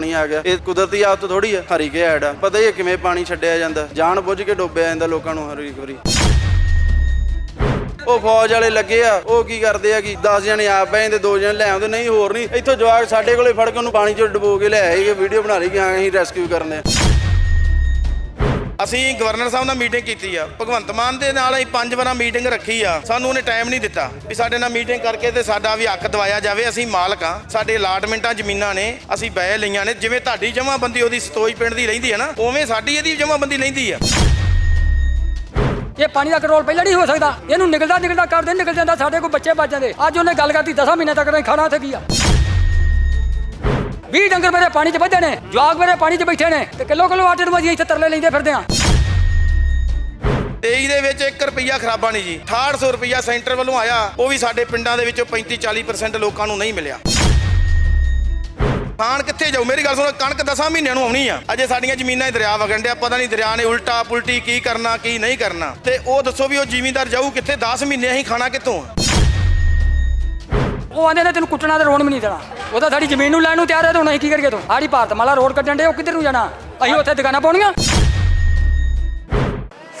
ਪਾਣੀ ਆ ਗਿਆ। ਇਹ ਕੁਦਰਤੀ ਆਫਤ ਥੋੜੀ ਆ, ਹਰੀ ਕੇ ਐਡ ਆ। ਪਤਾ ਹੀ ਹੈ ਕਿਵੇਂ ਪਾਣੀ ਛੱਡਿਆ ਜਾਂਦਾ। ਜਾਣ ਬੁੱਝ ਕੇ ਡੋਬਿਆ ਜਾਂਦਾ ਲੋਕਾਂ ਨੂੰ ਹਰ ਇੱਕ ਵਾਰੀ ਉਹ ਫੌਜ ਵਾਲੇ ਲੱਗੇ ਆ, ਉਹ ਕੀ ਕਰਦੇ ਆ ਕਿ 10 ਜਣੇ ਆਪ ਬੈ ਜਾਂਦੇ, ਦੋ ਜਣੇ ਲੈ ਆਉਂਦੇ, ਨਹੀਂ ਹੋਰ ਨਹੀਂ। ਇੱਥੋਂ ਜਵਾਕ ਸਾਡੇ ਕੋਲੇ ਫੜ ਕੇ ਉਹਨੂੰ ਪਾਣੀ 'ਚ ਡੁਬੋ ਕੇ ਲੈ ਆਏ ਵੀਡੀਓ ਬਣਾ ਲਈ ਕਿ ਹਾਂ, ਅਸੀਂ ਰੈਸਕਿਊ ਕਰਨੇ ਆ। ਅਸੀਂ ਗਵਰਨਰ ਸਾਹਿਬ ਨਾਲ ਮੀਟਿੰਗ ਕੀਤੀ ਆ। ਭਗਵੰਤ ਮਾਨ ਦੇ ਨਾਲ ਅਸੀਂ ਪੰਜ ਵਾਰਾਂ ਮੀਟਿੰਗ ਰੱਖੀ ਆ। ਸਾਨੂੰ ਉਹਨੇ ਟਾਈਮ ਨਹੀਂ ਦਿੱਤਾ ਵੀ ਸਾਡੇ ਨਾਲ ਮੀਟਿੰਗ ਕਰਕੇ ਤੇ ਸਾਡਾ ਵੀ ਹੱਕ ਦਵਾਇਆ ਜਾਵੇ, ਅਸੀਂ ਮਾਲਕ ਆ ਸਾਡੇ ਅਲਾਟਮੈਂਟਾਂ ਜ਼ਮੀਨਾਂ ਨੇ, ਅਸੀਂ ਬੈ ਲਈਆਂ ਨੇ। ਜਿਵੇਂ ਤੁਹਾਡੀ ਜਮ੍ਹਾਂਬੰਦੀ ਉਹਦੀ ਸਤੋਜ ਪਿੰਡ ਦੀ ਰਹਿੰਦੀ ਹੈ ਨਾ, ਉਵੇਂ ਸਾਡੀ ਇਹਦੀ ਜਮ੍ਹਾਂਬੰਦੀ ਰਹਿੰਦੀ ਆ। ਇਹ ਪਾਣੀ ਦਾ ਕੰਟਰੋਲ ਪਹਿਲਾਂ ਨਹੀਂ ਹੋ ਸਕਦਾ। ਇਹਨੂੰ ਨਿਕਲਦਾ ਨਿਕਲਦਾ ਕਰਦੇ ਨਿਕਲ ਜਾਂਦਾ, ਸਾਡੇ ਕੋਲ ਬੱਚੇ ਬਚ ਜਾਂਦੇ। ਅੱਜ ਉਹਨੇ ਗੱਲ ਕਰਤੀ 10 ਮਹੀਨੇ ਤੱਕ ਨਹੀਂ ਖਾਣਾ ਉੱਥੇ ਕੀ ਆ? 20 ਡੰਗਰ ਮੇਰੇ ਪਾਣੀ 'ਚ ਵੱਧੇ ਨੇ ਜਵਾਗ ਮੇਰੇ ਪਾਣੀ 'ਚ ਬੈਠੇ ਨੇ ਤੇ ਕਿਲੋ ਕਿਲੋ ਆਟੇ ਨੂੰ ਅਸੀਂ ਇੱਥੇ ਤਰਲੇ ਲੈਂਦੇ ਫਿਰਦੇ ਆ 23 ਦੇ ਵਿੱਚ 1 ਰੁਪਈਆ ਖਰਾਬਾ ਨਹੀਂ ਜੀ। 6800 ਰੁਪਈਆ ਸੈਂਟਰ ਵੱਲੋਂ ਆਇਆ, ਉਹ ਵੀ ਸਾਡੇ ਪਿੰਡਾਂ ਦੇ ਵਿੱਚੋਂ 35 40% ਲੋਕਾਂ ਨੂੰ ਨਹੀਂ ਮਿਲਿਆ। ਖਾਣ ਕਿੱਥੇ ਜਾਊ? ਮੇਰੀ ਗੱਲ ਸੁਣੋ, ਕਣਕ 10 ਮਹੀਨਿਆਂ ਨੂੰ ਆਉਣੀ ਆ। ਅਜੇ ਸਾਡੀਆਂ ਜ਼ਮੀਨਾਂ 'ਚ ਦਰਿਆ ਵਗਣ ਡਿਆ, ਪਤਾ ਨਹੀਂ ਦਰਿਆ ਨੇ ਉਲਟਾ, ਪੁਲਟੀ ਕੀ ਕਰਨਾ, ਕੀ ਨਹੀਂ ਕਰਨਾ। ਤੇ ਉਹ ਦੱਸੋ ਵੀ ਉਹ ਜ਼ਿਮੀਂਦਾਰ ਜਾਊ ਕਿੱਥੇ? 10 ਮਹੀਨੇ ਅਸੀਂ ਖਾਣਾ ਕਿੱਥੋਂ ਆ? ਉਹ ਆਂਦੇ ਨੇ, ਤੈਨੂੰ ਕੁੱਟਣਾ ਤੇ ਰੋਣ ਵੀ ਨਹੀਂ ਦੇਣਾ। ਉਹ ਤਾਂ ਸਾਡੀ ਜ਼ਮੀਨ ਨੂੰ ਲੈਣ ਨੂੰ ਤਿਆਰ ਹੈ, ਤੇ ਹੁਣ ਅਸੀਂ ਕੀ ਕਰੀਏ ਤੂੰ? ਆੜੀ ਭਾਰਤ ਰੋਡ ਕੱਢਣ ਦੇ ਉਹ ਕਿੱਧਰ ਨੂੰ ਜਾਣਾ? ਅਸੀਂ ਉੱਥੇ ਦੁਕਾਨਾਂ ਪਾਉਣੀਆਂ?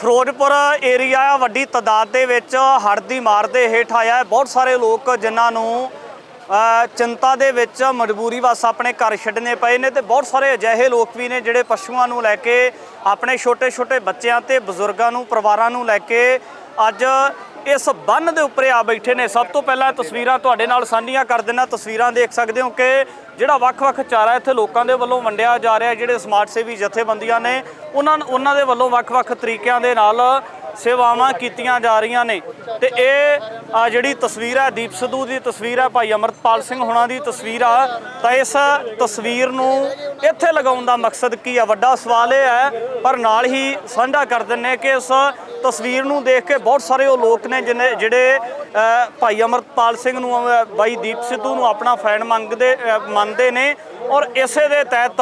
ਫਿਰੋਜ਼ਪੁਰ ਏਰੀਆ ਵੱਡੀ ਤਾਦਾਦ ਦੇ ਵਿੱਚ ਹੜ੍ਹ ਦੀ ਮਾਰ ਦੇ ਹੇਠ ਆਇਆ ਹੈ। ਬਹੁਤ ਸਾਰੇ ਲੋਕ ਜਿਨ੍ਹਾਂ ਨੂੰ ਚਿੰਤਾ ਦੇ ਵਿੱਚ ਮਜਬੂਰੀ ਵਸ ਆਪਣੇ ਘਰ ਛੱਡਨੇ ਪਏ ਨੇ ਤੇ ਬਹੁਤ ਸਾਰੇ ਅਜਿਹੇ ਲੋਕ ਵੀ ਨੇ ਜਿਹੜੇ ਪਸ਼ੂਆਂ ਨੂੰ ਲੈ ਕੇ, ਆਪਣੇ ਛੋਟੇ-ਛੋਟੇ ਬੱਚਿਆਂ ਤੇ ਬਜ਼ੁਰਗਾਂ ਨੂੰ, ਪਰਿਵਾਰਾਂ ਨੂੰ ਲੈ ਕੇ ਅੱਜ ਇਸ ਬੰਨ ਦੇ ਉੱਪਰ ਆ ਬੈਠੇ ਨੇ। ਸਭ ਤੋਂ ਪਹਿਲਾਂ ਤਸਵੀਰਾਂ ਤੁਹਾਡੇ ਨਾਲ ਸਾਂਝੀਆਂ ਕਰ ਦਿੰਨਾ ਤਸਵੀਰਾਂ ਦੇਖ ਸਕਦੇ ਹੋ ਕਿ ਜਿਹੜਾ ਵੱਖ-ਵੱਖ ਚਾਰਾ ਇੱਥੇ ਲੋਕਾਂ ਦੇ ਵੱਲੋਂ ਵੰਡਿਆ ਜਾ ਰਿਹਾ ਜਿਹੜੇ ਸਮਾਜ ਸੇਵੀ ਜਥੇਬੰਦੀਆਂ ਨੇ, ਉਹਨਾਂ ਉਹਨਾਂ ਦੇ ਵੱਲੋਂ ਵੱਖ-ਵੱਖ ਤਰੀਕਿਆਂ ਦੇ ਨਾਲ ਸੇਵਾਵਾਂ ਕੀਤੀਆਂ ਜਾ ਰਹੀਆਂ ਨੇ। ਤੇ ਇਹ ਆ ਜਿਹੜੀ ਤਸਵੀਰ ਹੈ, ਦੀਪ ਸਿੱਧੂ ਦੀ ਤਸਵੀਰ ਹੈ, ਭਾਈ ਅਮਰਤਪਾਲ ਸਿੰਘ ਹੁਣਾਂ ਦੀ ਤਸਵੀਰ ਆ। ਤਾਂ ਇਸ ਤਸਵੀਰ ਨੂੰ ਇੱਥੇ ਲਗਾਉਣ ਦਾ ਮਕਸਦ ਕੀ ਆ? ਵੱਡਾ ਸਵਾਲ ਇਹ ਹੈ, ਪਰ ਨਾਲ ਹੀ ਸਾਂਝਾ ਕਰ ਦਿੰਨੇ ਕਿ ਇਸ ਤਸਵੀਰ ਨੂੰ ਦੇਖ ਕੇ ਬਹੁਤ ਸਾਰੇ ਉਹ ਲੋਕ ਨੇ ਜਿਹਨੇ ਜਿਹੜੇ ਭਾਈ ਅਮਰਤਪਾਲ ਸਿੰਘ ਨੂੰ ਬਾਈ ਦੀਪ ਸਿੱਧੂ ਨੂੰ ਆਪਣਾ ਫੈਨ ਮੰਗਦੇ ਮੰਨਦੇ ਨੇ ਔਰ ਇਸੇ ਦੇ ਤਹਿਤ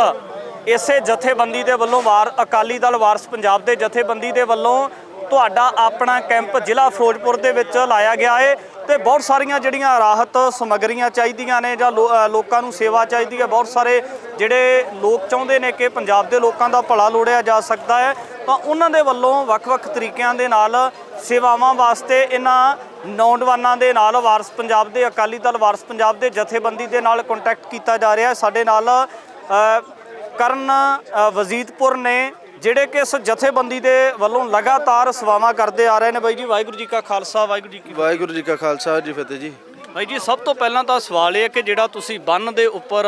ਇਸੇ ਜਥੇਬੰਦੀ ਦੇ ਵੱਲੋਂ ਵਾਰ, ਅਕਾਲੀ ਦਲ ਵਾਰਸ ਪੰਜਾਬ ਦੇ ਜਥੇਬੰਦੀ ਦੇ ਵੱਲੋਂ ਤੁਹਾਡਾ ਆਪਣਾ ਕੈਂਪ ਜ਼ਿਲ੍ਹਾ ਫਿਰੋਜ਼ਪੁਰ ਦੇ ਵਿੱਚ ਲਾਇਆ ਗਿਆ ਹੈ ਤੇ ਬਹੁਤ ਸਾਰੀਆਂ ਜਿਹੜੀਆਂ ਰਾਹਤ ਸਮੱਗਰੀਆਂ ਚਾਹੀਦੀਆਂ ਨੇ ਜਾਂ ਲੋ- ਲੋਕਾਂ ਨੂੰ ਸੇਵਾ ਚਾਹੀਦੀ ਹੈ। ਬਹੁਤ ਸਾਰੇ ਜਿਹੜੇ ਲੋਕ ਚਾਹੁੰਦੇ ਨੇ ਕਿ ਪੰਜਾਬ ਦੇ ਲੋਕਾਂ ਦਾ ਭਲਾ ਲੋੜਿਆ ਜਾ ਸਕਦਾ ਹੈ ਤਾਂ ਉਹਨਾਂ ਦੇ ਵੱਲੋਂ ਵੱਖ-ਵੱਖ ਤਰੀਕਿਆਂ ਦੇ ਨਾਲ ਸੇਵਾਵਾਂ ਵਾਸਤੇ ਇਹਨਾਂ ਨੌਜਵਾਨਾਂ ਦੇ ਨਾਲ ਵਾਰਸ ਪੰਜਾਬ ਦੇ ਅਕਾਲੀ ਦਲ ਵਾਰਸ ਪੰਜਾਬ ਦੇ ਜਥੇਬੰਦੀ ਦੇ ਨਾਲ ਕੰਟੈਕਟ ਕੀਤਾ ਜਾ ਰਿਹਾ ਹੈ। ਸਾਡੇ ਨਾਲ ਕਰਨ ਅ, ਵਜ਼ੀਦਪੁਰ ਨੇ ਜਿਹੜੇ ਕਿ ਇਸ ਜਥੇਬੰਦੀ ਦੇ ਵੱਲੋਂ ਲਗਾਤਾਰ ਸੇਵਾਵਾਂ ਕਰਦੇ ਆ ਰਹੇ ਨੇ ਬਾਈ ਜੀ ਵਾਹਿਗੁਰੂ ਜੀ ਕਾ ਖਾਲਸਾ ਵਾਹਿਗੁਰੂ ਜੀ ਕੀ ਵਾਹਿਗੁਰੂ ਜੀ ਕਾ ਖਾਲਸਾ ਜੀ ਫਤਿਹ ਜੀ। ਬਾਈ ਜੀ ਸਭ ਤੋਂ ਪਹਿਲਾਂ ਤਾਂ ਸਵਾਲ ਇਹ ਹੈ ਕਿ ਜਿਹੜਾ ਤੁਸੀਂ ਬੰਨ ਦੇ ਉੱਪਰ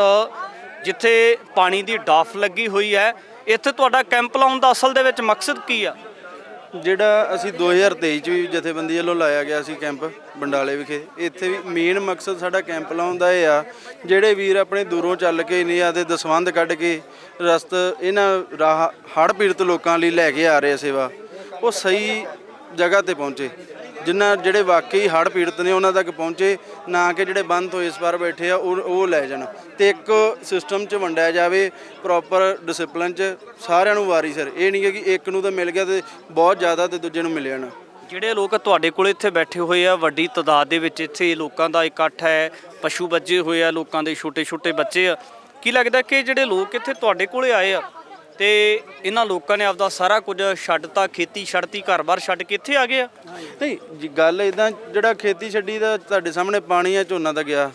ਜਿੱਥੇ ਪਾਣੀ ਦੀ ਡਾਫ ਲੱਗੀ ਹੋਈ ਹੈ ਇੱਥੇ ਤੁਹਾਡਾ ਕੈਂਪ ਲਾਉਣ ਦਾ ਅਸਲ ਦੇ ਵਿੱਚ ਮਕਸਦ ਕੀ ਆ? ਜਿਹੜਾ ਅਸੀਂ 2023 ਚ ਵੀ ਜਥੇਬੰਦੀ ਵੱਲੋਂ ਲਾਇਆ ਗਿਆ ਸੀ ਕੈਂਪ ਬੰਡਾਲੇ ਵਿਖੇ, ਇੱਥੇ ਵੀ ਮੇਨ ਮਕਸਦ ਸਾਡਾ ਕੈਂਪ ਲਾਉਣ ਦਾ ਇਹ ਆ, ਜਿਹੜੇ ਵੀਰ ਆਪਣੇ ਦੂਰੋਂ ਚੱਲ ਕੇ ਇੰਨੀਆਂ ਤੇ ਦਸਵੰਧ ਕੱਢ ਕੇ ਰਸਤ ਇਹਨਾਂ ਰਾਹ ਹੜ੍ਹ ਪੀੜਤ ਲੋਕਾਂ ਲਈ ਲੈ ਕੇ ਆ ਰਹੇ ਸੇਵਾ, ਉਹ ਸਹੀ ਜਗ੍ਹਾ ਤੇ ਪਹੁੰਚੇ। ਜਿਨ੍ਹਾਂ ਜਿਹੜੇ ਵਾਕਈ ਹੜ੍ਹ ਪੀੜਤ ਨੇ ਉਹਨਾਂ ਤੱਕ ਪਹੁੰਚੇ, ਨਾ ਕਿ ਜਿਹੜੇ ਬੰਦ ਤੋਂ ਇਸ ਵਾਰ ਬੈਠੇ ਆ, ਉਹ ਉਹ ਲੈ ਜਾਣ। ਤੇ ਇੱਕ ਸਿਸਟਮ 'ਚ ਵੰਡਿਆ ਜਾਵੇ ਪ੍ਰੋਪਰ ਡਿਸਪਲਿਨ 'ਚ, ਸਾਰਿਆਂ ਨੂੰ ਵਾਰੀ ਸਰ। ਇਹ ਨਹੀਂ ਹੈ ਕਿ ਇੱਕ ਨੂੰ ਤਾਂ ਮਿਲ ਗਿਆ ਤੇ ਬਹੁਤ ਜ਼ਿਆਦਾ ਤੇ ਦੂਜੇ ਨੂੰ ਮਿਲਿਆ ਨਾ। ਜਿਹੜੇ ਲੋਕ ਤੁਹਾਡੇ ਕੋਲ ਇੱਥੇ ਬੈਠੇ ਹੋਏ ਆ, ਵੱਡੀ ਤਾਦਾਦ ਦੇ ਵਿੱਚ ਇੱਥੇ ਲੋਕਾਂ ਦਾ ਇਕੱਠ ਹੈ, ਪਸ਼ੂ ਬੱਜੇ ਹੋਏ ਆ, ਲੋਕਾਂ ਦੇ ਛੋਟੇ ਛੋਟੇ ਬੱਚੇ ਆ, ਕੀ ਲੱਗਦਾ ਕਿ ਜਿਹੜੇ ਲੋਕ ਇੱਥੇ ਤੁਹਾਡੇ ਕੋਲੇ ਆਏ ਆ ਤੇ ਇਹਨਾਂ ਲੋਕਾਂ ਨੇ ਆਪਦਾ ਸਾਰਾ ਕੁਝ ਛੱਡਤਾ ਖੇਤੀ ਛੱਡਤੀ ਘਰ-ਬਾਰ ਛੱਡ ਕੇ ਇੱਥੇ ਆ ਗਏ ਆ। ਨਹੀਂ ਜੀ ਗੱਲ ਇਦਾਂ ਜਿਹੜਾ ਖੇਤੀ ਛੱਡੀ ਦਾ ਤੁਹਾਡੇ ਸਾਹਮਣੇ ਪਾਣੀ ਆ ਝੋਨਾ ਤਾਂ ਗਿਆ।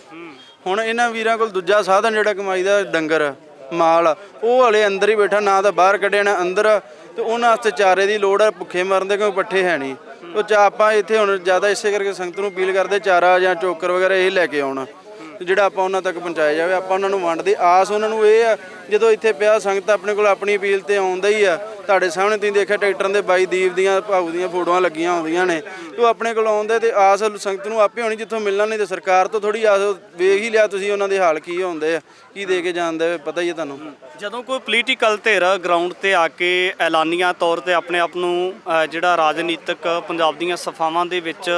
ਹੁਣ ਇਹਨਾਂ ਵੀਰਾਂ ਕੋਲ ਦੂਜਾ ਸਾਧਨ ਜਿਹੜਾ ਕਮਾਈ ਦਾ ਡੰਗਰ ਮਾਲ ਉਹ ਹਲੇ ਅੰਦਰ ਹੀ ਬੈਠਾ ਨਾ ਤਾਂ ਬਾਹਰ ਕੱਢਿਆ ਨਾ ਅੰਦਰ। ਆ, ਤੇ ਉਹਨਾਂ ਵਾਸਤੇ ਚਾਰੇ ਦੀ ਲੋੜ ਆ ਭੁੱਖੇ ਮਰਨ ਦੇ ਕਿਉਂਕਿ ਪੱਠੇ ਹੈ ਨਹੀਂ। ਉਹ ਚਾ ਆਪਾਂ ਇੱਥੇ ਹੁਣ ਜ਼ਿਆਦਾ ਇਸੇ ਕਰਕੇ ਸੰਗਤ ਨੂੰ ਅਪੀਲ ਕਰਦੇ ਚਾਰਾ ਜਾਂ ਚੋਕਰ ਵਗੈਰਾ ਇਹ ਲੈ ਕੇ ਆਉਣਾ। ਜਿਹੜਾ ਆਪਾਂ ਉਹਨਾਂ ਤੱਕ ਪਹੁੰਚਾਇਆ ਜਾਵੇ, ਆਪਾਂ ਉਹਨਾਂ ਨੂੰ ਵੰਡਦੇ। ਆਸ ਉਹਨਾਂ ਨੂੰ ਇਹ ਆ, ਜਦੋਂ ਇੱਥੇ ਪਿਆ ਸੰਗਤ ਆਪਣੇ ਕੋਲ, ਆਪਣੀ ਅਪੀਲ ਤੇ ਆਉਂਦਾ ਹੀ ਆ ਤੁਹਾਡੇ ਸਾਹਮਣੇ ਤੁਸੀਂ ਦੇਖਿਆ ਟਰੈਕਟਰਾਂ ਦੇ ਬਾਈ ਦੀਪ ਦੀਆਂ, ਭਾਊ ਦੀਆਂ ਫੋਟੋਆਂ ਲੱਗੀਆਂ ਹੁੰਦੀਆਂ ਨੇ। ਤੇ ਉਹ ਆਪਣੇ ਕੋਲ ਆਉਂਦੇ ਤੇ ਆਸ ਸੰਗਤ ਨੂੰ ਆਪੇ ਹੋਣੀ ਜਿੱਥੋਂ ਮਿਲਣਾ ਨਹੀਂ ਤੇ ਸਰਕਾਰ ਤੋਂ ਥੋੜੀ ਆਸ ਵੇਖ ਹੀ ਲਿਆ ਤੁਸੀਂ ਉਹਨਾਂ ਦੇ ਹਾਲ ਕੀ ਹੁੰਦੇ ਆ, ਕੀ ਦੇ ਕੇ ਜਾਂਦੇ ਪਤਾ ਹੀ ਹੈ ਤੁਹਾਨੂੰ। ਜਦੋਂ ਕੋਈ ਪੋਲੀਟੀਕਲ ਧਿਰ ਗਰਾਊਂਡ ਤੇ ਆ ਕੇ ਐਲਾਨੀਆਂ ਤੌਰ ਤੇ ਆਪਣੇ ਆਪ ਨੂੰ ਜਿਹੜਾ ਰਾਜਨੀਤਿਕ ਪੰਜਾਬ ਦੀਆਂ ਸਫਾਵਾਂ ਦੇ ਵਿੱਚ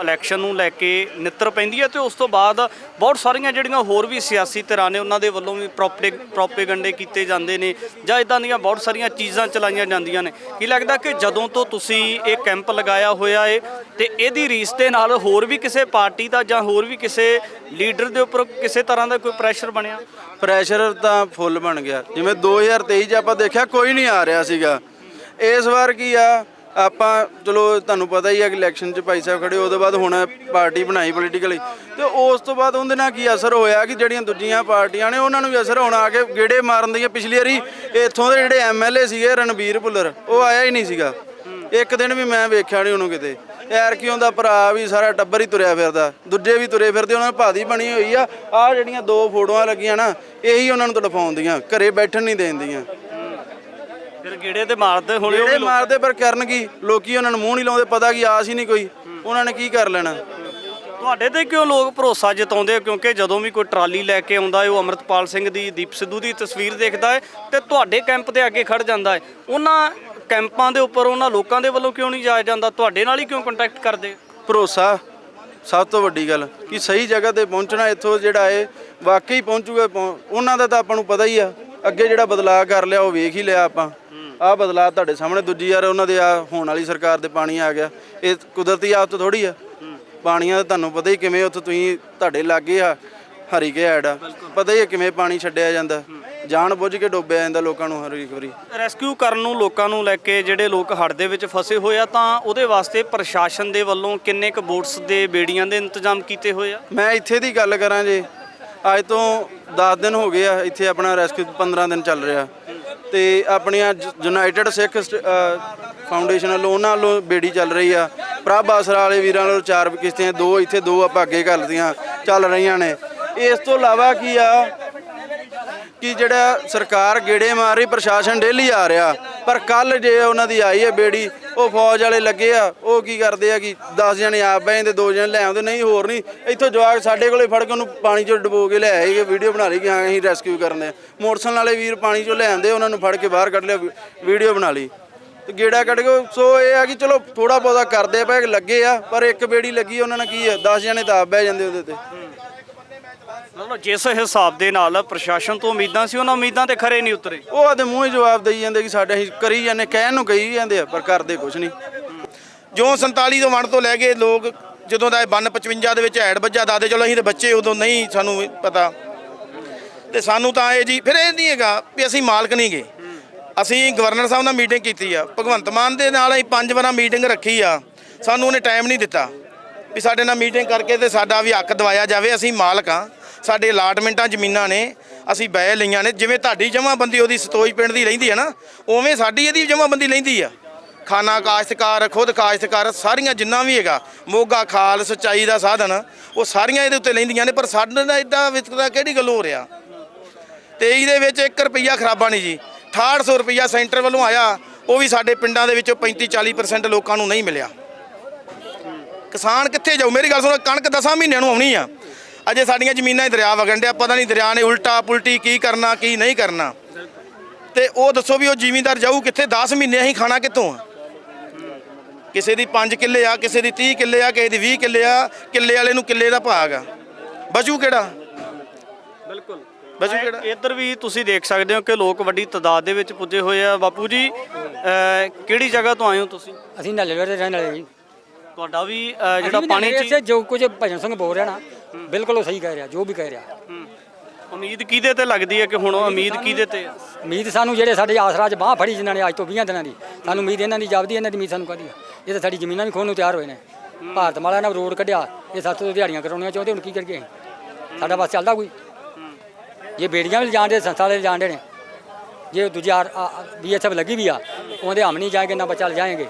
ਇਲੈਕਸ਼ਨ ਨੂੰ ਲੈ ਕੇ ਨਿੱਤਰ ਪੈਂਦੀ ਹੈ ਤੇ ਉਸ ਤੋਂ ਬਾਅਦ ਬਹੁਤ ਸਾਰੀਆਂ ਜਿਹੜੀਆਂ ਹੋਰ ਵੀ ਸਿਆਸੀ ਧਿਰਾਂ ਨੇ ਉਹਨਾਂ ਦੇ ਵੱਲੋਂ ਵੀ ਪ੍ਰੋਪੇ ਪ੍ਰੋਪੇਗੰਡੇ ਕੀਤੇ ਜਾਂਦੇ ਨੇ ਜਾਂ ਇਦਾਂ ਦੀਆਂ ਬਹੁਤ ਸਾਰੀਆਂ ਚੀਜ਼ਾਂ ਚਲਾਈਆਂ ਜਾਂਦੀਆਂ ਨੇ। ਕੀ ਲੱਗਦਾ ਕਿ ਜਦੋਂ ਤੋਂ ਤੁਸੀਂ ਇਹ ਕੈਂਪ ਲਗਾਇਆ ਹੋਇਆ ਏ ਤੇ ਇਹਦੀ ਰੀਸ ਦੇ ਨਾਲ ਹੋਰ ਵੀ ਕਿਸੇ ਪਾਰਟੀ ਦਾ ਜਾਂ ਹੋਰ ਵੀ ਕਿਸੇ ਲੀਡਰ ਦੇ ਉੱਪਰ ਕਿਸੇ ਤਰ੍ਹਾਂ ਦਾ ਕੋਈ ਪ੍ਰੈਸ਼ਰ ਬਣਿਆ? ਪ੍ਰੈਸ਼ਰ ਤਾਂ ਫੁੱਲ ਬਣ ਗਿਆ। ਜਿਵੇਂ 2023 ਚ ਆਪਾਂ ਦੇਖਿਆ ਕੋਈ ਨਹੀਂ ਆ ਰਿਹਾ ਸੀਗਾ। ਇਸ ਵਾਰ ਕੀ ਆ? ਆਪਾਂ ਚਲੋ ਤੁਹਾਨੂੰ ਪਤਾ ਹੀ ਆ ਕਿ ਇਲੈਕਸ਼ਨ 'ਚ ਭਾਈ ਸਾਹਿਬ ਖੜੇ, ਉਹਦੇ ਬਾਅਦ ਹੁਣ ਪਾਰਟੀ ਬਣਾਈ ਪੋਲੀਟੀਕਲੀ ਤੇ ਉਸ ਤੋਂ ਬਾਅਦ ਉਹਦੇ ਨਾਲ ਕੀ ਅਸਰ ਹੋਇਆ ਕਿ ਜਿਹੜੀਆਂ ਦੂਜੀਆਂ ਪਾਰਟੀਆਂ ਨੇ, ਉਹਨਾਂ ਨੂੰ ਵੀ ਅਸਰ ਹੋਣਾ ਆ ਕੇ ਗੇੜੇ ਮਾਰਨ ਦੀਆਂ ਪਿਛਲੀ ਵਾਰੀ ਇੱਥੋਂ ਦੇ ਜਿਹੜੇ ਐਮਐਲਏ ਸੀਗੇ, ਰਣਬੀਰ ਭੁੱਲਰ, ਉਹ ਆਇਆ ਹੀ ਨਹੀਂ ਸੀਗਾ। ਇੱਕ ਦਿਨ ਵੀ ਮੈਂ ਵੇਖਿਆ ਨਹੀਂ ਉਹਨੂੰ ਕਿਤੇ। ਯਾਰ ਕੀ ਹੁੰਦਾ, ਭਰਾ ਵੀ ਸਾਰਾ ਟੱਬਰ ਹੀ ਤੁਰਿਆ ਫਿਰਦਾ, ਦੂਜੇ ਵੀ ਤੁਰੇ ਫਿਰਦੇ, ਉਹਨਾਂ ਦੀ ਭਾਦੀ ਬਣੀ ਹੋਈ ਆ। ਆ ਜਿਹੜੀਆਂ ਦੋ ਫੋਟੋਆਂ ਲੱਗੀਆਂ ਨਾ, ਇਹੀ ਉਹਨਾਂ ਨੂੰ ਤੜਫਾਉਂਦੀਆਂ, ਘਰੇ ਬੈਠਣ ਨਹੀਂ ਦੇਂਦੀਆਂ। ਫਿਰ ਗੇੜੇ ਤੇ ਮਾਰਦੇ ਹੋਣੇ ਉਹ ਜਿਹੜੇ ਮਾਰਦੇ ਪਰ ਕਰਨ ਕੀ? ਲੋਕੀ ਉਹਨਾਂ ਨੂੰ ਮੂੰਹ ਨਹੀਂ ਲਾਉਂਦੇ ਪਤਾ ਕੀ ਆਸ ਹੀ ਨਹੀਂ ਕੋਈ। ਉਹਨਾਂ ਨੇ ਕੀ ਕਰ ਲੈਣਾ? ਤੁਹਾਡੇ ਤੇ ਕਿਉਂ ਲੋਕ ਭਰੋਸਾ ਜਤਾਉਂਦੇ? ਕਿਉਂਕਿ ਜਦੋਂ ਵੀ ਕੋਈ ਟਰਾਲੀ ਲੈ ਕੇ ਆਉਂਦਾ ਹੈ ਉਹ ਅਮਰਤਪਾਲ ਸਿੰਘ ਦੀ ਦੀਪ ਸਿੱਧੂ ਦੀ ਤਸਵੀਰ ਦੇਖਦਾ ਹੈ ਤੇ ਤੁਹਾਡੇ ਕੈਂਪ ਦੇ ਅੱਗੇ ਖੜ ਜਾਂਦਾ ਹੈ। ਉਹਨਾਂ ਕੈਂਪਾਂ ਦੇ ਉੱਪਰ ਉਹਨਾਂ ਲੋਕਾਂ ਦੇ ਵੱਲੋਂ ਕਿਉਂ ਨਹੀਂ ਜਾਇਆ ਜਾਂਦਾ? ਤੁਹਾਡੇ ਨਾਲ ਹੀ ਕਿਉਂ ਕੰਟੈਕਟ ਕਰਦੇ ਭਰੋਸਾ ਸਭ ਤੋਂ ਵੱਡੀ ਗੱਲ ਕਿ ਸਹੀ ਜਗ੍ਹਾ ਤੇ ਪਹੁੰਚਣਾ ਇੱਥੋਂ ਜਿਹੜਾ ਹੈ ਵਾਕਈ ਪਹੁੰਚੂਗਾ ਪਹੁੰ- ਉਹਨਾਂ ਦਾ ਤਾਂ ਆਪਾਂ ਨੂੰ ਪਤਾ ਹੀ ਆ। ਅੱਗੇ ਜਿਹੜਾ ਬਦਲਾਅ ਕਰ ਲਿਆ ਉਹ ਵੇਖ ਹੀ ਲਿਆ ਆਪਾਂ। ਆਹ ਬਦਲਾਅ ਤੁਹਾਡੇ ਸਾਹਮਣੇ ਦੂਜੀ ਯਾਰ ਉਹਨਾਂ ਦੇ ਆ ਹੋਣ ਵਾਲੀ ਸਰਕਾਰ ਦੇ ਪਾਣੀ ਆ ਗਿਆ। ਇਹ ਕੁਦਰਤੀ ਆਫਤ ਥੋੜੀ ਆ। ਪਾਣੀਆਂ ਦਾ ਤੁਹਾਨੂੰ ਪਤਾ ਹੀ ਕਿਵੇਂ ਉੱਥੇ ਤੁਸੀਂ ਤੁਹਾਡੇ ਲਾਗੇ ਆ ਹਰੀ ਕੇ ਐਡ ਆ। ਪਤਾ ਹੀ ਆ ਕਿਵੇਂ ਪਾਣੀ ਛੱਡਿਆ ਜਾਂਦਾ। ਜਾਣ ਬੁੱਝ ਕੇ ਡੋਬਿਆ ਜਾਂਦਾ ਲੋਕਾਂ ਨੂੰ ਹਰ ਇੱਕ ਵਾਰੀ। ਰੈਸਕਿਊ ਕਰਨ ਨੂੰ ਲੋਕਾਂ ਨੂੰ ਲੈ ਕੇ ਜਿਹੜੇ ਲੋਕ ਹੜ੍ਹ ਦੇ ਵਿੱਚ ਫਸੇ ਹੋਏ ਆ ਤਾਂ ਉਹਦੇ ਵਾਸਤੇ ਪ੍ਰਸ਼ਾਸਨ ਦੇ ਵੱਲੋਂ ਕਿੰਨੇ ਕੁ ਬੋਟਸ ਦੇ ਬੇੜੀਆਂ ਦੇ ਇੰਤਜ਼ਾਮ ਕੀਤੇ ਹੋਏ ਆ? ਮੈਂ ਇੱਥੇ ਦੀ ਗੱਲ ਕਰਾਂ ਜੇ। ਅੱਜ ਤੋਂ 10 ਦਿਨ ਹੋ ਗਏ ਆ, ਇੱਥੇ ਆਪਣਾ ਰੈਸਕਿਊ 15 ਦਿਨ ਚੱਲ ਰਿਹਾ। ਤੇ ਆਪਣੀਆਂ ਯੂਨਾਈਟਿਡ ਸਿੱਖ ਸਟ- ਫਾਊਂਡੇਸ਼ਨ ਵੱਲੋਂ ਉਹਨਾਂ ਵੱਲੋਂ ਬੇੜੀ ਚੱਲ ਰਹੀ ਆ। ਪ੍ਰਭ ਆਸਰਾ ਵਾਲੇ ਵੀਰਾਂ ਵੱਲੋਂ ਚਾਰ ਕਿਸ਼ਤੀਆਂ, ਦੋ ਇੱਥੇ ਦੋ ਆਪਾਂ ਅੱਗੇ ਕਰਦੀਆਂ ਚੱਲ ਰਹੀਆਂ ਨੇ। ਇਸ ਤੋਂ ਇਲਾਵਾ ਕੀ ਆ ਕਿ ਜਿਹੜਾ ਸਰਕਾਰ ਗੇੜੇ ਮਾਰ ਰਹੀ, ਪ੍ਰਸ਼ਾਸਨ ਡੇਲੀ ਆ ਰਿਹਾ। ਪਰ ਕੱਲ ਜੇ ਉਹਨਾਂ ਦੀ ਆਈ ਹੈ ਬੇੜੀ, ਉਹ ਫੌਜ ਵਾਲੇ ਲੱਗੇ ਆ, ਉਹ ਕੀ ਕਰਦੇ ਆ ਕਿ 10 ਜਣੇ ਆਪ ਬਹਿ ਜਾਂਦੇ, ਦੋ ਜਣੇ ਲੈ ਆਉਂਦੇ, ਨਹੀਂ ਹੋਰ ਨਹੀਂ। ਇੱਥੋਂ ਜਵਾਕ ਸਾਡੇ ਕੋਲੇ ਫੜ ਕੇ ਉਹਨੂੰ ਪਾਣੀ ਚੋਂ ਡੁਬੋ ਕੇ ਲੈ ਆਏ ਵੀਡੀਓ ਬਣਾ ਲਈ ਕਿ ਹਾਂ, ਅਸੀਂ ਰੈਸਕਿਊ ਕਰਨੇ ਆ। ਮੋਟਰਸਾਈਕਲ ਵਾਲੇ ਵੀਰ ਪਾਣੀ ਚੋਂ ਲੈ ਆਂਦੇ ਉਹਨਾਂ ਨੂੰ ਫੜ ਕੇ ਬਾਹਰ ਕੱਢ ਲਿਆ ਵੀਡੀਓ ਬਣਾ ਲਈ। ਤੇ ਗੇੜਾ ਕੱਢ ਕੇ ਸੋ ਇਹ ਆ ਕਿ ਚਲੋ ਥੋੜਾ ਬਹੁਤਾ ਕਰਦੇ ਪਏ, ਲੱਗੇ ਆ, ਪਰ ਇੱਕ ਬੇੜੀ ਲੱਗੀ, ਉਹਨਾਂ ਨਾਲ ਕੀ ਆ 10 ਜਣੇ ਤਾਂ ਆਪ ਬਹਿ ਜਾਂਦੇ ਉਹਦੇ ਤੇ। ਮਤਲਬ ਜਿਸ ਹਿਸਾਬ ਦੇ ਨਾਲ ਪ੍ਰਸ਼ਾਸਨ ਤੋਂ ਉਮੀਦਾਂ ਸੀ, ਉਹਨਾਂ ਉਮੀਦਾਂ ਤੇ ਖਰੇ ਨਹੀਂ ਉਤਰੇ। ਉਹ ਆਦੇ ਮੂੰਹ ਹੀ ਜਵਾਬ ਦੇਈ ਜਾਂਦੇ ਕਿ ਸਾਡੇ ਅਸੀਂ ਕਰੀ ਜਾਂਦੇ, ਕਹਿਣ ਨੂੰ ਕਹੀ ਜਾਂਦੇ ਆ, ਪਰ ਕਰਦੇ ਕੁਝ ਨਹੀਂ। ਜੋ 47 ਤੋਂ ਵੰਡ ਤੋਂ ਲੈ ਕੇ ਲੋਕ ਜਦੋਂ ਦਾ ਇਹ ਬੰਨ 55 ਦੇ ਵਿੱਚ ਹੈਡ ਵੱਜਾ, ਦਾਦੇ ਚਲੋ ਅਸੀਂ ਤੇ ਬੱਚੇ ਉਦੋਂ ਨਹੀਂ ਸਾਨੂੰ ਪਤਾ। ਤੇ ਸਾਨੂੰ ਤਾਂ ਇਹ ਜੀ, ਫਿਰ ਇਹ ਨਹੀਂ ਹੈਗਾ ਵੀ ਅਸੀਂ ਮਾਲਕ ਨਹੀਂ ਗਏ ਅਸੀਂ ਗਵਰਨਰ ਸਾਹਿਬ ਨਾਲ ਮੀਟਿੰਗ ਕੀਤੀ ਆ, ਭਗਵੰਤ ਮਾਨ ਦੇ ਨਾਲ ਅਸੀਂ ਪੰਜ ਵਾਰਾਂ ਮੀਟਿੰਗ ਰੱਖੀ ਆ, ਸਾਨੂੰ ਉਹਨੇ ਟਾਈਮ ਨਹੀਂ ਦਿੱਤਾ। ਵੀ ਸਾਡੇ ਨਾਲ ਮੀਟਿੰਗ ਕਰਕੇ ਤੇ ਸਾਡਾ ਵੀ ਹੱਕ ਦਵਾਇਆ ਜਾਵੇ, ਅਸੀਂ ਮਾਲਕ ਆ। ਸਾਡੇ ਅਲਾਟਮੈਂਟਾਂ ਜ਼ਮੀਨਾਂ ਨੇ, ਅਸੀਂ ਬੈ ਲਈਆਂ ਨੇ, ਜਿਵੇਂ ਤੁਹਾਡੀ ਜਮ੍ਹਾਂਬੰਦੀ ਉਹਦੀ ਸਤੋਜ ਪਿੰਡ ਦੀ ਰਹਿੰਦੀ ਹੈ ਨਾ, ਉਵੇਂ ਸਾਡੀ ਇਹਦੀ ਜਮ੍ਹਾਂਬੰਦੀ ਲੈਂਦੀ ਆ। ਖਾਨਾ ਕਾਸ਼ਤਕਾਰ, ਖੁਦ ਕਾਸ਼ਤਕਾਰ, ਸਾਰੀਆਂ ਜਿੰਨਾ ਵੀ ਹੈਗਾ, ਮੋਗਾ ਖਾਲ, ਸਚਾਈ ਦਾ ਸਾਧਨ, ਉਹ ਸਾਰੀਆਂ ਇਹਦੇ ਉੱਤੇ ਲੈਂਦੀਆਂ ਨੇ, ਪਰ ਸਾਡੇ ਦਾ ਇਦਾਂ ਵਿਤਕਰਾ ਕਿਹੜੀ ਗੱਲ ਹੋ ਰਿਹਾ? ਤੇ ਇਹਦੇ ਵਿੱਚ 1 ਰੁਪਈਆ ਖਰਾਬਾ ਨਹੀਂ ਜੀ 6800 ਰੁਪਈਆ ਸੈਂਟਰ ਵੱਲੋਂ ਆਇਆ, ਉਹ ਵੀ ਸਾਡੇ ਪਿੰਡਾਂ ਦੇ ਵਿੱਚੋਂ 35 40% ਲੋਕਾਂ ਨੂੰ ਨਹੀਂ ਮਿਲਿਆ। ਕਿਸਾਨ ਕਿੱਥੇ ਜਾਊ? ਮੇਰੀ ਗੱਲ ਸੁਣੋ, ਕਣਕ 10 ਮਹੀਨਿਆਂ ਨੂੰ ਆਉਣੀ ਆ। ਅਜੇ ਸਾਡੀਆਂ ਜ਼ਮੀਨਾਂ 'ਚ ਦਰਿਆ ਵਗਣ ਡਿਆ ਪਤਾ ਨਹੀਂ ਦਰਿਆ ਨੇ ਉਲਟਾ ਪੁਲਟੀ ਕੀ ਕਰਨਾ ਕੀ ਨਹੀਂ ਕਰਨਾ। ਤੇ ਉਹ ਦੱਸੋ ਵੀ ਉਹ ਜ਼ਿਮੀਂਦਾਰ ਜਾਊ ਕਿੱਥੇ? 10 ਮਹੀਨੇ ਅਸੀਂ ਖਾਣਾ ਕਿੱਥੋਂ ਆ? ਕਿਸੇ ਦੀ 5 ਕਿੱਲੇ ਆ ਕਿਸੇ ਦੀ 30 ਕਿੱਲੇ ਆ ਕਿਸੇ ਦੀ 20 ਕਿੱਲੇ ਆ ਕਿੱਲੇ ਵਾਲੇ ਨੂੰ ਕਿੱਲੇ ਦਾ ਭਾਗ ਆ। ਬਚੂ ਕਿਹੜਾ? ਬਿਲਕੁਲ। ਬਚੂ ਕਿਹੜਾ? ਇੱਧਰ ਵੀ ਤੁਸੀਂ ਦੇਖ ਸਕਦੇ ਹੋ ਕਿ ਲੋਕ ਵੱਡੀ ਤਾਦਾਦ ਦੇ ਵਿੱਚ ਪੁੱਜੇ ਹੋਏ ਆ। ਬਾਪੂ ਜੀ ਕਿਹੜੀ ਜਗ੍ਹਾ ਤੋਂ ਆਏ ਹੋ ਤੁਸੀਂ? ਅਸੀਂ ਨਲੇੜ ਦੇ ਰਹਿਣ ਵਾਲੇ ਜੀ। ਤੁਹਾਡਾ ਵੀ ਜਿਹੜਾ ਪਾਣੀ ਚ ਚ ਜੋ ਕੁਝ ਭਜਨ ਸਿੰਘ ਬੋਲ ਰਿਹਾ ਨਾ ਬਿਲਕੁਲ ਉਹ ਸਹੀ ਕਹਿ ਰਿਹਾ ਜੋ ਵੀ ਕਹਿ ਰਿਹਾ। ਹੂੰ। ਉਮੀਦ ਕਿਹਦੇ ਤੇ ਲੱਗਦੀ ਹੈ ਕਿ ਹੁਣ ਉਮੀਦ ਕਿਹਦੇ ਤੇ ਆ? ਉਮੀਦ ਸਾਨੂੰ ਜਿਹੜੇ ਸਾਡੇ ਆਸਰਾ 'ਚ ਬਾਹ ਫੜੀ ਜਿਨ੍ਹਾਂ ਨੇ ਅੱਜ ਤੋਂ 20 ਦਿਨਾਂ ਦੀ ਸਾਨੂੰ ਉਮੀਦ ਇਹਨਾਂ ਦੀ ਜਾਪਦੀ ਇਹਨਾਂ ਦੀ ਉਮੀਦ ਸਾਨੂੰ ਕਾਹਦੀ ਆ? ਇਹ ਤਾਂ ਸਾਡੀ ਜ਼ਮੀਨਾਂ ਵੀ ਖੋਣ ਨੂੰ ਤਿਆਰ ਹੋਏ ਨੇ। ਭਾਰਤ ਮਾਲਾ ਨੇ ਰੋਡ ਕੱਢਿਆ ਇਹ ਸਾਥੋਂ ਦਿਹਾੜੀਆਂ ਕਰਾਉਣੀਆਂ ਚਾਹੁੰਦੇ ਹੁਣ ਕੀ ਕਰੀਏ ਸਾਡਾ ਬਸ ਚੱਲਦਾ ਕੋਈ। ਇਹ ਬੇੜੀਆਂ ਵੀ ਜਾਣਦੇ ਸੰਸਥਾ ਵਾਲੇ ਜਾਣਦੇ ਨੇ ਜੇ ਦੂਜਾ ਬੀਐਸਐਫ ਲੱਗੀ ਵੀ ਆ ਉਹਦੇ ਹਮ ਨਹੀਂ ਜਾਏਗੇ ਨਾ ਬਚਾ ਜਾਏਗੇ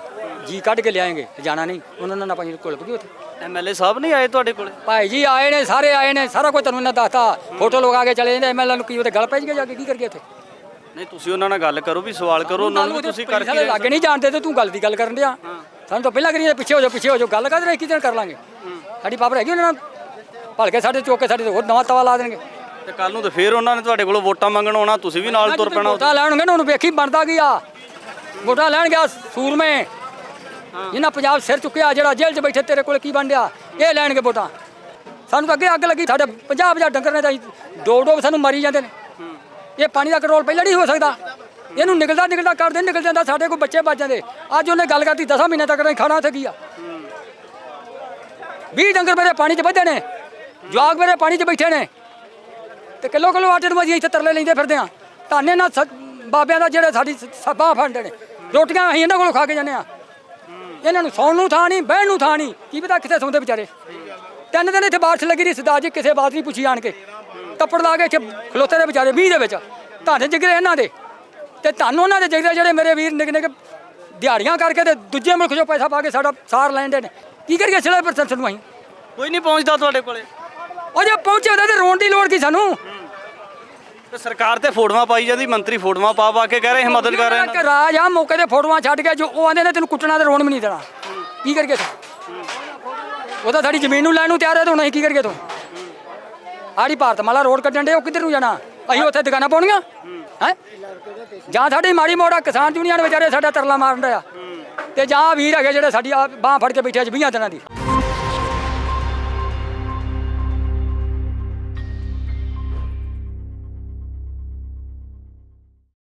ਜੀ ਕੱਢ ਕੇ ਲਿਆਏਗੇ ਜਾਣਾ ਨਹੀਂ। ਉਹਨਾਂ ਨਾਲ ਆਪਾਂ ਕੋਲ ਪਈ ਉੱਥੇ। ਐਮਐਲਏ ਸਾਹਿਬ ਨਹੀਂ ਆਏ ਤੁਹਾਡੇ ਕੋਲੇ? ਭਾਈ ਜੀ ਆਏ ਨੇ ਸਾਰੇ ਆਏ ਨੇ ਸਾਰਾ ਕੁਝ ਤੁਹਾਨੂੰ ਇਹਨਾਂ ਦੱਸਤਾ। ਫੋਟੋ ਲਗਾ ਕੇ ਚਲੇ ਜਾਂਦੇ ਐਮਐਲਏ ਨੂੰ ਕੀ ਉਹਦੇ ਗਲ ਪੈ ਜਗੇ ਜਾ ਕੇ ਕੀ ਕਰੀਏ ਉੱਥੇ? ਨਹੀਂ ਤੁਸੀਂ ਉਹਨਾਂ ਨਾਲ ਗੱਲ ਕਰੋ ਵੀ ਸਵਾਲ ਕਰੋ ਉਹਨਾਂ ਨੂੰ ਤੁਸੀਂ ਕਰਕੇ ਲਾਗੇ ਨਹੀਂ ਜਾਣਦੇ ਤੇ ਤੂੰ ਗੱਲ ਦੀ ਗੱਲ ਕਰਨ ਡਿਆ ਸਾਨੂੰ ਤਾਂ ਪਹਿਲਾਂ ਕਰੀਏ ਪਿੱਛੇ ਹੋ ਜਾ ਪਿੱਛੇ ਹੋ ਜਾ ਗੱਲ ਕਰਦੇ ਕਿਤੇ ਕਰ ਲਾਂਗੇ। ਸਾਡੀ ਪਾਵਰ ਹੈਗੀ ਉਹਨਾਂ ਨਾਲ। ਭਲ ਕੇ ਸਾਡੇ ਚੋਕੇ ਸਾਡੇ ਹੋਰ ਨਵਾਂ ਤਵਾ ਲਾ ਦੇਣਗੇ। ਤੇ ਕੱਲ ਨੂੰ ਤੇ ਫੇਰ ਉਹਨਾਂ ਨੇ ਤੁਹਾਡੇ ਕੋਲੋਂ ਵੋਟਾਂ ਮੰਗਣ ਆਉਣਾ ਤੁਸੀਂ ਵੀ ਨਾਲ ਤੁਰ ਪੈਣਾ ਵੋਟਾਂ ਲੈਣਗੇ ਨਾ ਉਹਨੂੰ ਵੇਖੀ ਬਣਦਾ ਕੀ ਆ। ਵੋਟਾਂ ਲੈਣ ਗਿਆ ਸੂਰਮੇ। ਇਹਨਾਂ ਪੰਜਾਬ ਸਿਰ ਚੁੱਕਿਆ, ਜਿਹੜਾ ਜੇਲ੍ਹ 'ਚ ਬੈਠੇ, ਤੇਰੇ ਕੋਲ ਕੀ ਬਣਿਆ ਇਹ ਲੈਣਗੇ ਵੋਟਾਂ। ਸਾਨੂੰ ਤਾਂ ਅੱਗੇ ਅੱਗ ਲੱਗੀ, ਸਾਡੇ 50 50 ਡੰਗਰ ਨੇ ਤਾਂ ਅਸੀਂ ਡੋ ਡੋ ਸਾਨੂੰ ਮਾਰੀ ਜਾਂਦੇ ਨੇ। ਇਹ ਪਾਣੀ ਦਾ ਕੰਟਰੋਲ ਪਹਿਲਾਂ ਨਹੀਂ ਹੋ ਸਕਦਾ। ਇਹਨੂੰ ਨਿਕਲਦਾ ਨਿਕਲਦਾ ਕਰਦੇ ਨਿਕਲ ਜਾਂਦਾ, ਸਾਡੇ ਕੋਲ ਬੱਚੇ ਬਚ ਜਾਂਦੇ। ਅੱਜ ਉਹਨੇ ਗੱਲ ਕਰਤੀ 10 ਮਹੀਨੇ ਤੱਕ ਨਹੀਂ ਖਾਣਾ ਉੱਥੇ ਕੀ ਆ? 20 ਡੰਗਰ ਮੇਰੇ ਪਾਣੀ 'ਚ ਵੱਧੇ ਨੇ ਜਵਾਗ ਮੇਰੇ ਪਾਣੀ 'ਚ ਬੈਠੇ ਨੇ। ਤੇ ਕਿਲੋ ਕਿਲੋ ਆਟੇ ਨੂੰ ਅਸੀਂ ਇੱਥੇ ਤਰਲੇ ਲੈਂਦੇ ਫਿਰਦੇ ਆ ਧਾਨੇ ਨਾਲ ਸ- ਬਾਬਿਆਂ ਦਾ ਜਿਹੜੇ ਸਾਡੀ ਸਭਾ ਫੰਡ ਨੇ। ਰੋਟੀਆਂ ਅਸੀਂ ਇਹਨਾਂ ਕੋਲੋਂ ਖਾ ਕੇ ਜਾਂਦੇ ਆ ਇਹਨਾਂ ਨੂੰ ਸੌਣ ਨੂੰ ਥਾਂ ਨਹੀਂ ਬਹਿਣ ਨੂੰ ਥਾਂ ਨਹੀਂ। ਕੀ ਪਤਾ ਕਿੱਥੇ ਸੌਂਦੇ ਵਿਚਾਰੇ। ਤਿੰਨ ਦਿਨ ਇੱਥੇ ਬਾਰਿਸ਼ ਲੱਗੀ ਰਹੀ ਸਰਦਾਰ ਜੀ ਕਿਸੇ ਬਾਤ ਨਹੀਂ ਪੁੱਛੀ ਆਣ ਕੇ। ਤੱਪੜ ਲਾ ਕੇ ਇੱਥੇ ਖਲੋਤੇ ਦੇ ਵਿਚਾਰੇ ਮੀਂਹ ਦੇ ਵਿੱਚ। ਤੁਹਾਡੇ ਜਿਗਰੇ ਇਹਨਾਂ ਦੇ। ਤੇ ਤੁਹਾਨੂੰ ਉਹਨਾਂ ਦੇ ਜਿਗਰੇ ਜਿਹੜੇ ਮੇਰੇ ਵੀਰ ਨਿਕ ਨਿਕ ਦਿਹਾੜੀਆਂ ਕਰਕੇ ਤੇ ਦੂਜੇ ਮੁਲਕ 'ਚੋਂ ਪੈਸਾ ਪਾ ਕੇ ਸਾਡਾ ਸਾਰ ਲੈਂਦੇ ਨੇ। ਕੀ ਕਰੀਏ ਸਿਲੇ ਪ੍ਰਸ਼ਾਸਨ ਨੂੰ ਅਸੀਂ? ਕੋਈ ਨਹੀਂ ਪਹੁੰਚਦਾ ਤੁਹਾਡੇ ਕੋਲੇ। ਉਹ ਜੇ ਪਹੁੰਚੇ ਤੇ ਰੋਣ ਦੀ ਲੋੜ ਕੀ ਸਾਨੂੰ? ਤੇ ਸਰਕਾਰ ਤੇ ਫੋਟੋਆਂ ਪਾਈ ਜਾਂਦੀ ਮੰਤਰੀ ਫੋਟੋਆਂ ਪਾ ਪਾ ਕੇ ਕਹਿ ਰਹੇ ਮਦਦ ਕਰ ਰਹੇ ਕਿ ਰਾਜ ਆ ਮੌਕੇ ਤੇ ਫੋਟੋਆਂ ਛੱਡ ਕੇ ਜੋ ਉਹ ਆਂਦੇ ਨੇ ਤੈਨੂੰ ਕੁੱਟਣਾ ਤੇ ਰੋਣ ਵੀ ਨਹੀਂ ਦੇਣਾ। ਕੀ ਕਰੀਏ ਤੂੰ? ਉਹ ਤਾਂ ਸਾਡੀ ਜ਼ਮੀਨ ਨੂੰ ਲੈਣ ਨੂੰ ਤਿਆਰ ਹੈ ਤੇ ਅਸੀਂ ਕੀ ਕਰੀਏ ਤੂੰ? ਆੜੀ ਭਾਰਤ ਮਾਲਾ ਰੋਡ ਕੱਢਣ ਦੇ ਉਹ ਕਿੱਧਰ ਨੂੰ ਜਾਣਾ? ਅਸੀਂ ਉੱਥੇ ਦੁਕਾਨਾਂ ਪਾਉਣੀਆਂ? ਹੈ? ਜਾਂ ਸਾਡੀ ਮਾੜੀ ਮੋੜਾ ਕਿਸਾਨ ਯੂਨੀਅਨ ਵਿਚਾਰੇ ਸਾਡਾ ਤਰਲਾ ਮਾਰਨ ਡਿਆ। ਤੇ ਜਾਂ ਵੀਰ ਹੈਗੇ ਜਿਹੜੇ ਸਾਡੀ ਬਾਹ ਫੜ ਕੇ ਬੈਠੇ ਅੱਜ 20 ਦਿਨਾਂ ਦੀ।